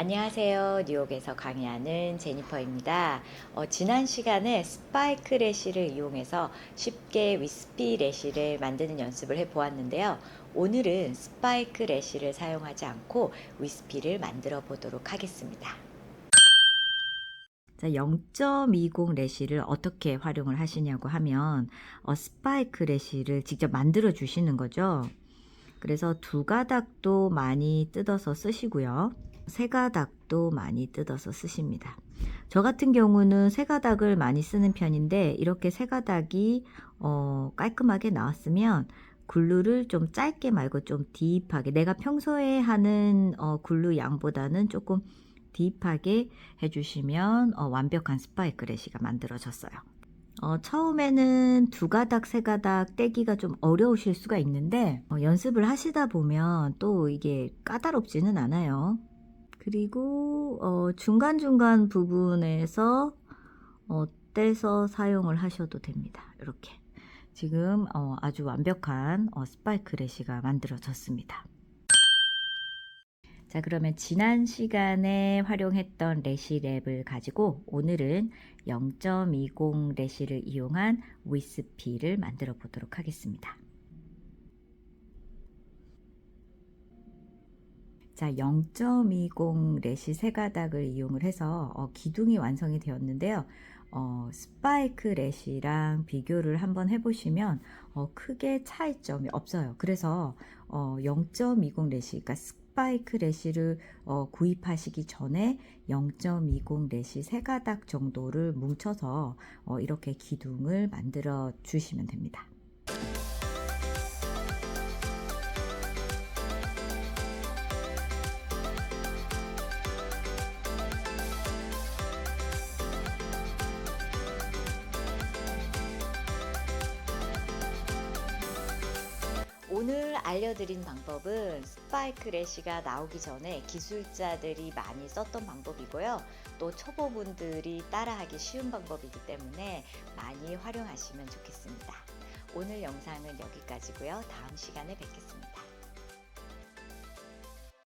안녕하세요. 뉴욕에서 강의하는 제니퍼입니다. 어, 지난 시간에 스파이크 레시를 이용해서 쉽게 위스피 레시를 만드는 연습을 해 보았는데요. 오늘은 스파이크 레시를 사용하지 않고 위스피를 만들어 보도록 하겠습니다. 자, 0.20 레시를 어떻게 활용을 하시냐고 하면 어, 스파이크 레시를 직접 만들어 주시는 거죠. 그래서 두 가닥도 많이 뜯어서 쓰시고요. 세 가닥도 많이 뜯어서 쓰십니다. 저 같은 경우는 세 가닥을 많이 쓰는 편인데 이렇게 세 가닥이 어, 깔끔하게 나왔으면 글루를 좀 짧게 말고 좀 딥하게 내가 평소에 하는 어, 글루 양보다는 조금 딥하게 해주시면 어, 완벽한 스파이크 레시가 만들어졌어요. 어, 처음에는 두 가닥, 세 가닥 떼기가 좀 어려우실 수가 있는데 어, 연습을 하시다 보면 또 이게 까다롭지는 않아요. 그리고 어, 중간중간 부분에서 어, 떼서 사용을 하셔도 됩니다. 이렇게 지금 어, 아주 완벽한 어, 스파이크 레시가 만들어졌습니다. 자, 그러면 지난 시간에 활용했던 레시 랩을 가지고 오늘은 0.20 레시를 이용한 위스피를 만들어 보도록 하겠습니다. 자, 0.20 레시 세 가닥을 이용을 해서 어, 기둥이 완성이 되었는데요. 어, 스파이크 레시랑 비교를 한번 해보시면 어, 크게 차이점이 없어요. 그래서 어, 0.20 레시, 그러니까 스파이크 레시를 어, 구입하시기 전에 0.20 레시 세 가닥 정도를 뭉쳐서 어, 이렇게 기둥을 만들어 주시면 됩니다. 알려드린 방법은 스파이크 레시가 나오기 전에 기술자들이 많이 썼던 방법이고요. 또 초보분들이 따라하기 쉬운 방법이기 때문에 많이 활용하시면 좋겠습니다. 오늘 영상은 여기까지고요. 다음 시간에 뵙겠습니다.